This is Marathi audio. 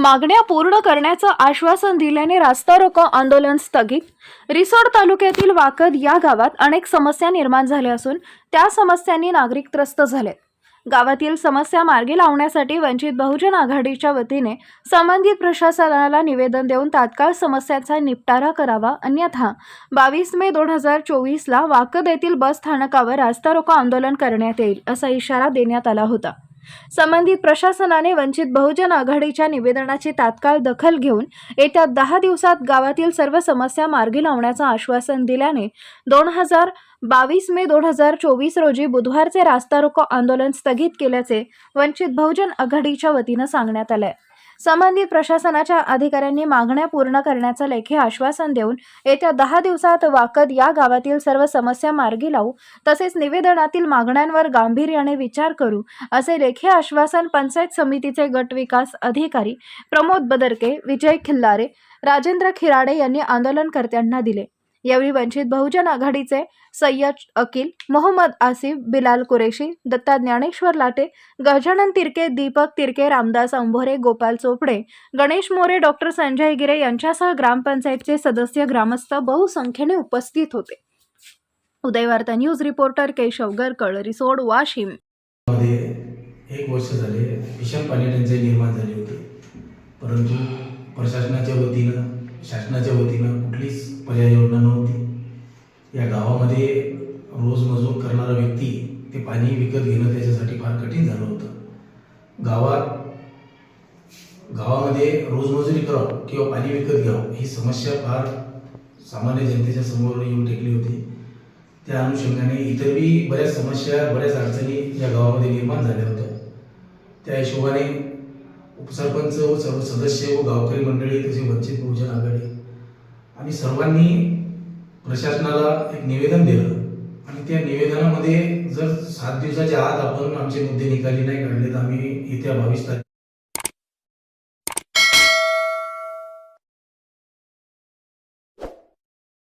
मागण्या पूर्ण करण्याचं आश्वासन दिल्याने रास्ता रोको आंदोलन स्थगित. रिसोड तालुक्यातील वाकद या गावात अनेक समस्या निर्माण झाल्या असून त्या समस्यांनी नागरिक त्रस्त झाले गावातील समस्या मार्गी लावण्यासाठी वंचित बहुजन आघाडीच्या वतीने संबंधित प्रशासनाला निवेदन देऊन तात्काळ समस्यांचा निपटारा करावा अन्यथा बावीस मे दोन हजार चोवीसला वाकद येथील बस स्थानकावर रास्ता रोको आंदोलन करण्यात येईल असा इशारा देण्यात आला होता. संबंधित प्रशासनाने वंचित बहुजन आघाडीच्या निवेदनाची तात्काळ दखल घेऊन येत्या दहा दिवसात गावातील सर्व समस्या मार्गी लावण्याचं आश्वासन दिल्याने दोन हजार बावीस मे दोन हजार चोवीस रोजी बुधवारचे रास्ता रोको आंदोलन स्थगित केल्याचे वंचित बहुजन आघाडीच्या वतीनं सांगण्यात आलंय. संबंधित प्रशासनाच्या अधिकाऱ्यांनी मागण्या पूर्ण करण्याचं लेखी आश्वासन देऊन येत्या दहा दिवसात वाकद या गावातील सर्व समस्या मार्गी लावू तसेच निवेदनातील मागण्यांवर गांभीर्याने विचार करू असे लेखी आश्वासन पंचायत समितीचे गट विकास अधिकारी प्रमोद बदरके विजय खिल्लारे राजेंद्र खिराडे यांनी आंदोलनकर्त्यांना दिले. यावेळी वंचित बहुजन आघाडीचे सय्यद अकील मोहम्मद आसिफ बिलाल कुरेशी दत्ता ज्ञानेश्वर लाटे गजानन तिरके दीपक तिरके रामदास अंभोरे गोपाल चोपडे गणेश मोरे डॉक्टर संजय गिरे यांच्यासह ग्रामपंचायतचे सदस्य ग्रामस्थ बहुसंख्येने उपस्थित होते. Udayvarta news reporter Keshav Garkal Risod Washim. एक वर्ष झाले भीषण पाणी टंचाई निर्माण झाली होती. परंतु प्रशासनाच्या वतीनं शासनाच्या वतीनं कुठलीच पर्याय योजना या गावामध्ये रोज मजूर करणारा व्यक्ती ते पाणी विकत घेणं त्याच्यासाठी फार कठीण झालं होतं. गावात गावामध्ये रोजमजुरी करावं किंवा पाणी विकत घ्यावं ही समस्या फार सामान्य जनतेच्या समोर येऊन टेकली होती. त्या अनुषंगाने इतर बी बऱ्याच समस्या बऱ्याच अडचणी या गावामध्ये निर्माण झाल्या होत्या. त्या हिशोबाने उपसरपंच व सर्व सदस्य व गावकरी मंडळी तसे वंचित बहुजन आघाडी आम्ही सर्वांनी प्रशासनाला एक निवेदन दिलं. आणि त्या निवेदनामध्ये जर सात दिवसाच्या आत आपण आमचे मुद्दे निकाली नाही काढले तर आम्ही येत्या बावीस तारीख